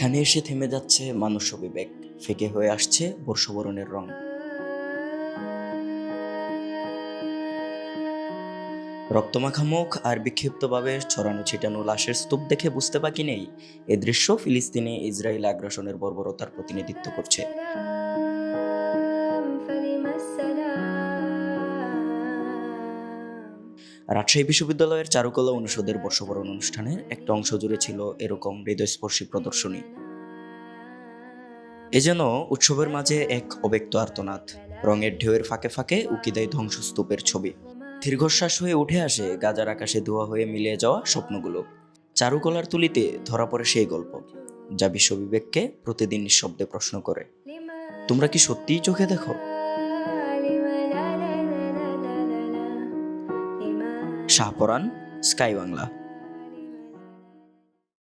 এখানে এসে থেমে যাচ্ছে মানুষ বিবেক ফেকে হয়ে আসছে বর্ষবরণের রং। রক্তমাখা মুখ আর বিক্ষিপ্তভাবে ছড়ানো ছিটানো লাশের স্তূপ দেখে বুঝতে বাকি নেই। এ দৃশ্য ফিলিস্তিনে ইসরায়েল আগ্রাসনের বর্বরতার প্রতিনিধিত্ব করছে। রাজশাহী বিশ্ববিদ্যালয়ের চারুকলা অনুষদের বর্ষবরণ অনুষ্ঠানের একটা অংশ জুড়ে ছিল এরকম হৃদয়স্পর্শী প্রদর্শনী। এ যেন উৎসবের মাঝে এক অব্যক্ত আর্তনাদ। রঙের ঢেউয়ের ফাঁকে ফাঁকে উকি দেয় ধ্বংসস্তূপের ছবি। দীর্ঘশ্বাস হয়ে উঠে আসে গাজার আকাশে ধোয়া হয়ে মিলিয়ে যাওয়া স্বপ্নগুলো। চারুকলার তুলিতে ধরা পড়ে সেই গল্প, যা বিশ্ববিবেককে প্রতিদিন নিঃশব্দে প্রশ্ন করে। তোমরা কি সত্যিই চোখে দেখো? শাহপরান স্কাই বাংলা।